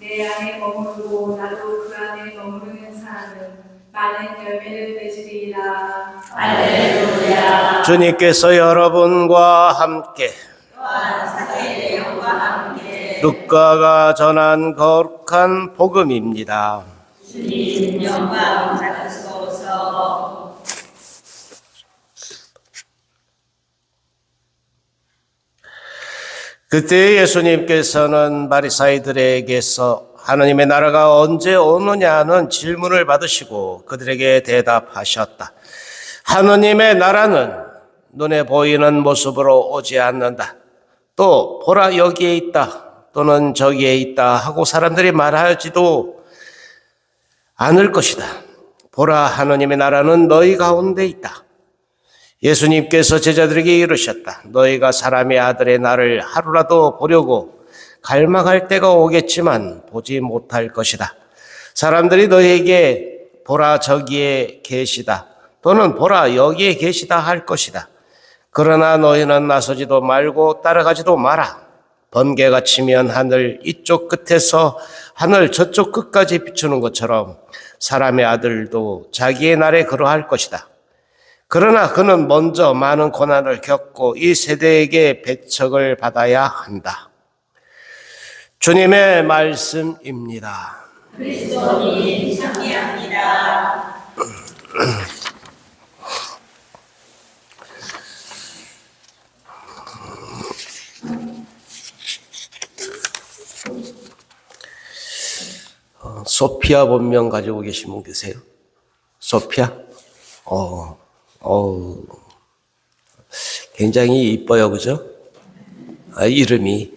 내 안에 머무르고 나도 그 안에 머무르는 사람은 많은 열매를 맺으리라. 할렐루야. 주님께서 여러분과 함께 루카가 전한 거룩한 복음입니다. 주님 영광 받으소서. 그때 예수님께서는 바리사이들에게서 하나님의 나라가 언제 오느냐는 질문을 받으시고 그들에게 대답하셨다. 하나님의 나라는 눈에 보이는 모습으로 오지 않는다. 또 보라 여기에 있다 또는 저기에 있다 하고 사람들이 말하지도 않을 것이다. 보라 하나님의 나라는 너희 가운데 있다. 예수님께서 제자들에게 이르셨다. 너희가 사람의 아들의 날을 하루라도 보려고 갈망할 때가 오겠지만 보지 못할 것이다. 사람들이 너희에게 보라 저기에 계시다. 또는 보라 여기에 계시다 할 것이다. 그러나 너희는 나서지도 말고 따라가지도 마라. 번개가 치면 하늘 이쪽 끝에서 하늘 저쪽 끝까지 비추는 것처럼 사람의 아들도 자기의 날에 그러할 것이다. 그러나 그는 먼저 많은 고난을 겪고 이 세대에게 배척을 받아야 한다. 주님의 말씀입니다. 그리스도님 참여합니다. 소피아 본명 가지고 계신 분 계세요? 소피아? 어, 어, 굉장히 이뻐요, 그죠? 아, 이름이.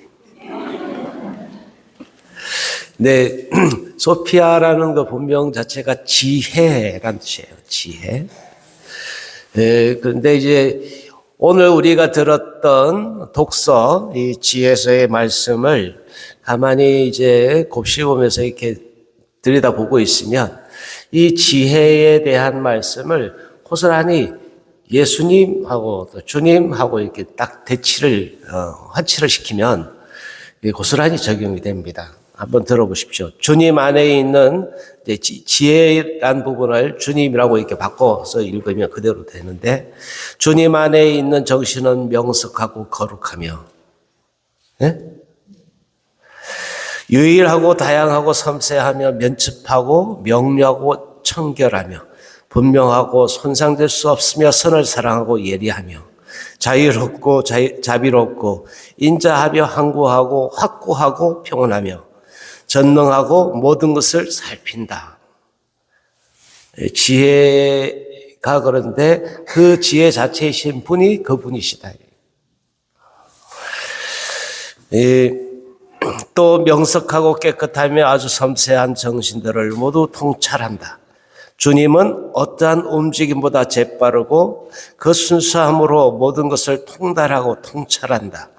네, 소피아라는 그 본명 자체가 지혜란 뜻이에요, 지혜. 네, 그런데 이제 오늘 우리가 들었던 독서, 이 지혜서의 말씀을 가만히 이제 곱씹으면서 이렇게 들여다보고 있으면 이 지혜에 대한 말씀을 고스란히 예수님하고 또 주님하고 이렇게 딱 대치를, 어, 화치를 시키면 고스란히 적용이 됩니다. 한번 들어보십시오. 주님 안에 있는 지혜란 부분을 주님이라고 이렇게 바꿔서 읽으면 그대로 되는데, 주님 안에 있는 정신은 명석하고 거룩하며, 예? 유일하고 다양하고 섬세하며 면첩하고 명료하고 청결하며 분명하고 손상될 수 없으며 선을 사랑하고 예리하며 자유롭고 자유, 자비롭고 인자하며 항구하고 확고하고 평온하며 전능하고 모든 것을 살핀다. 예, 지혜가 그런데 그 지혜 자체이신 분이 그분이시다. 예, 또 명석하고 깨끗하며 아주 섬세한 정신들을 모두 통찰한다. 주님은 어떠한 움직임보다 재빠르고 그 순수함으로 모든 것을 통달하고 통찰한다.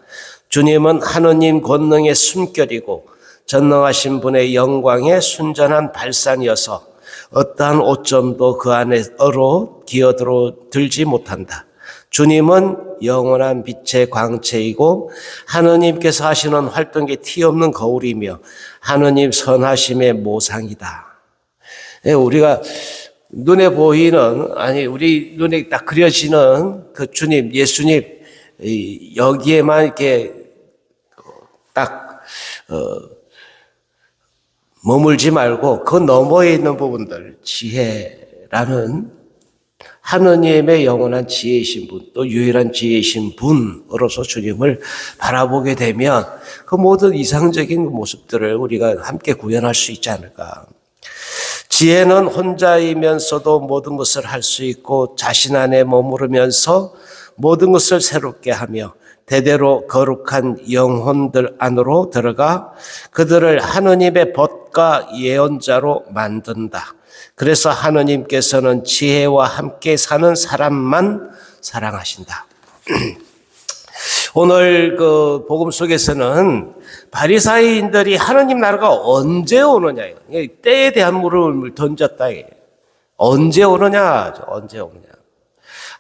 주님은 하느님 권능의 숨결이고 전능하신 분의 영광의 순전한 발산이어서 어떠한 오점도 그 안에로 기어들어 들지 못한다. 주님은 영원한 빛의 광채이고 하느님께서 하시는 활동에 티 없는 거울이며 하느님 선하심의 모상이다. 예, 우리가 눈에 보이는 아니 우리 눈에 딱 그려지는 그 주님 예수님 이, 여기에만 이렇게 딱 어, 머물지 말고 그 너머에 있는 부분들 지혜라는 하느님의 영원한 지혜이신 분, 또 유일한 지혜이신 분으로서 주님을 바라보게 되면 그 모든 이상적인 모습들을 우리가 함께 구현할 수 있지 않을까. 지혜는 혼자이면서도 모든 것을 할 수 있고 자신 안에 머무르면서 모든 것을 새롭게 하며 대대로 거룩한 영혼들 안으로 들어가 그들을 하느님의 법과 예언자로 만든다. 그래서 하느님께서는 지혜와 함께 사는 사람만 사랑하신다. 오늘 그 복음 속에서는 바리사이인들이 하느님 나라가 언제 오느냐 이 때에 대한 물음을 던졌다. 언제 오느냐? 언제 오느냐?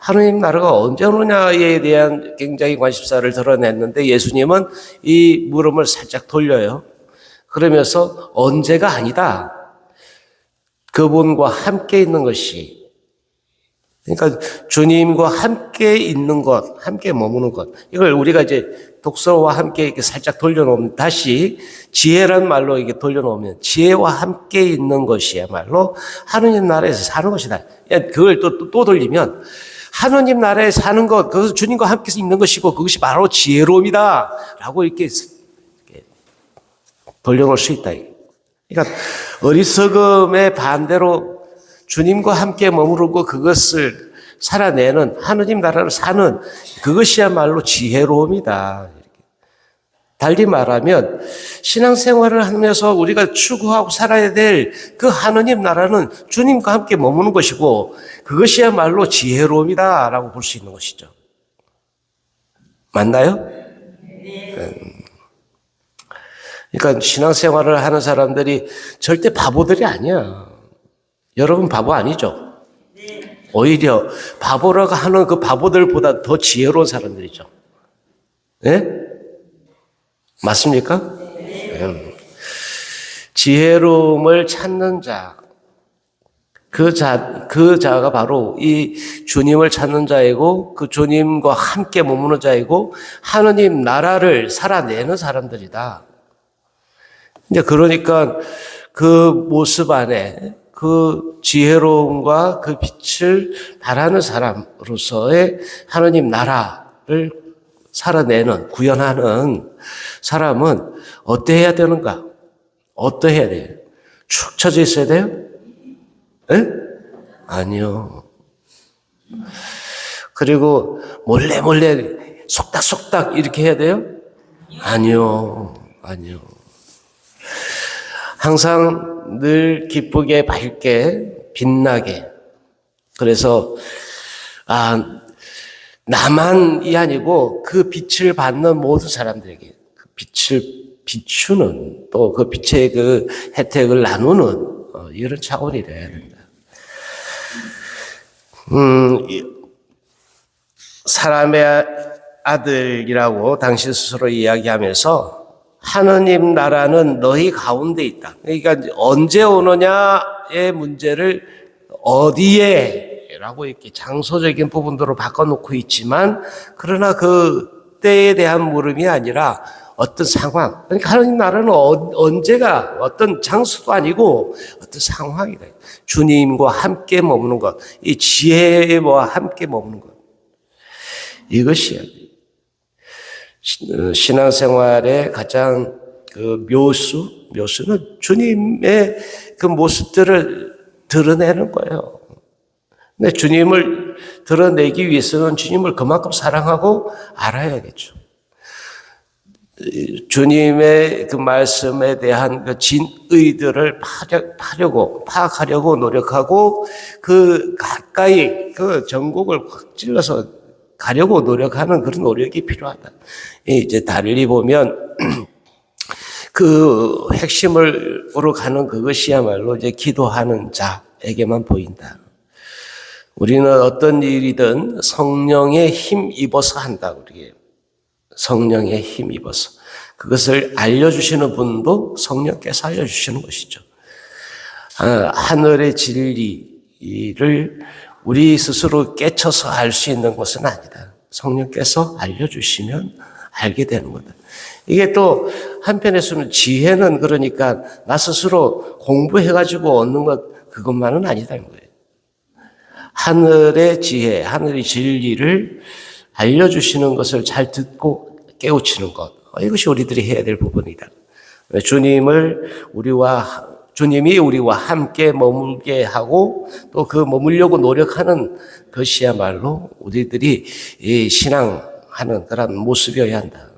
하느님 나라가 언제 오느냐에 대한 굉장히 관심사를 드러냈는데 예수님은 이 물음을 살짝 돌려요. 그러면서 언제가 아니다. 그분과 함께 있는 것이 그러니까 주님과 함께 있는 것, 함께 머무는 것. 이걸 우리가 이제 독서와 함께 이렇게 살짝 돌려놓으면 다시 지혜란 말로 이게 돌려놓으면 지혜와 함께 있는 것이야말로 하느님 나라에서 사는 것이다. 야, 그걸 또, 또, 또 돌리면 하느님 나라에 사는 것, 그것은 주님과 함께 있는 것이고 그것이 바로 지혜로움이다. 라고 이렇게, 이렇게 돌려놓을 수 있다. 그러니까 어리석음의 반대로 주님과 함께 머무르고 그것을 살아내는 하느님 나라를 사는 그것이야말로 지혜로움이다. 달리 말하면 신앙생활을 하면서 우리가 추구하고 살아야 될 그 하느님 나라는 주님과 함께 머무는 것이고 그것이야말로 지혜로움이다라고 볼 수 있는 것이죠. 맞나요? 음. 그러니까 신앙생활을 하는 사람들이 절대 바보들이 아니야. 여러분 바보 아니죠? 오히려 바보라고 하는 그 바보들보다 더 지혜로운 사람들이죠. 네? 맞습니까? 음. 지혜로움을 찾는 자, 그 자, 그 자가 바로 이 주님을 찾는 자이고, 그 주님과 함께 머무는 자이고, 하느님 나라를 살아내는 사람들이다. 이제 그러니까 그 모습 안에 그 지혜로움과 그 빛을 바라는 사람으로서의 하느님 나라를 살아내는, 구현하는 사람은 어때야 되는가? 어떠해야 돼요? 축 처져 있어야 돼요? 에? 아니요. 그리고 몰래 몰래 속닥속닥 이렇게 해야 돼요? 아니요. 아니요. 항상 늘 기쁘게 밝게 빛나게. 그래서 아 나만이 아니고 그 빛을 받는 모든 사람들에게 그 빛을 비추는 또 그 빛의 그 혜택을 나누는 어, 이런 차원이 돼야 된다. 음, 이- 사람의 아들이라고 당신 스스로 이야기하면서 하느님 나라는 너희 가운데 있다. 그러니까 언제 오느냐의 문제를 어디에 라고 이렇게 장소적인 부분으로 바꿔놓고 있지만 그러나 그 때에 대한 물음이 아니라 어떤 상황. 그러니까 하느님 나라는 어- 언제가 어떤 장소도 아니고 어떤 상황이다. 주님과 함께 머무는 것, 이 지혜와 함께 머무는 것. 이것이야. 신- 어, 신앙생활의 가장 그 묘수, 묘수는 주님의 그 모습들을 드러내는 거예요. 근데 주님을 드러내기 위해서는 주님을 그만큼 사랑하고 알아야겠죠. 주님의 그 말씀에 대한 그 진의들을 파려, 파려고, 파악하려고 노력하고 그 가까이 그 전곡을 확 찔러서 가려고 노력하는 그런 노력이 필요하다. 이제 달리 보면 그 핵심으로 가는 그것이야말로 이제 기도하는 자에게만 보인다. 우리는 어떤 일이든 성령에 힘 입어서 한다. 우리 성령에 힘 입어서 그것을 알려주시는 분도 성령께서 알려주시는 것이죠. 아, 하늘의 진리를 우리 스스로 깨쳐서 알 수 있는 것은 아니다. 성령께서 알려주시면 알게 되는 거다. 이게 또 한편에서는 지혜는 그러니까 나 스스로 공부해가지고 얻는 것 그것만은 아니다는 거예요. 하늘의 지혜, 하늘의 진리를 알려주시는 것을 잘 듣고 깨우치는 것. 어, 이것이 우리들이 해야 될 부분이다. 주님을 우리와, 주님이 우리와 함께 머물게 하고 또 그 머물려고 노력하는 것이야말로 우리들이 이 신앙하는 그런 모습이어야 한다.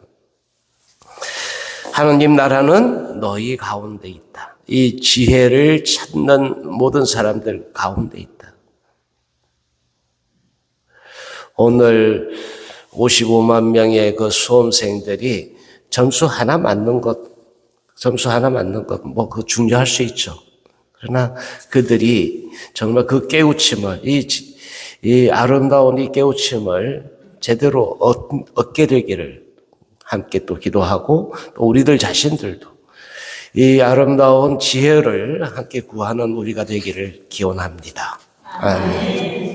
하느님 나라는 너희 가운데 있다. 이 지혜를 찾는 모든 사람들 가운데 있다. 오늘 55만 명의 그 수험생들이 점수 하나 맞는 것, 점수 하나 맞는 것, 뭐, 그 중요할 수 있죠. 그러나 그들이 정말 그 깨우침을, 이, 지- 이 아름다운 이 깨우침을 제대로 얻, 얻게 되기를 함께 또 기도하고 또 우리들 자신들도 이 아름다운 지혜를 함께 구하는 우리가 되기를 기원합니다. 아멘.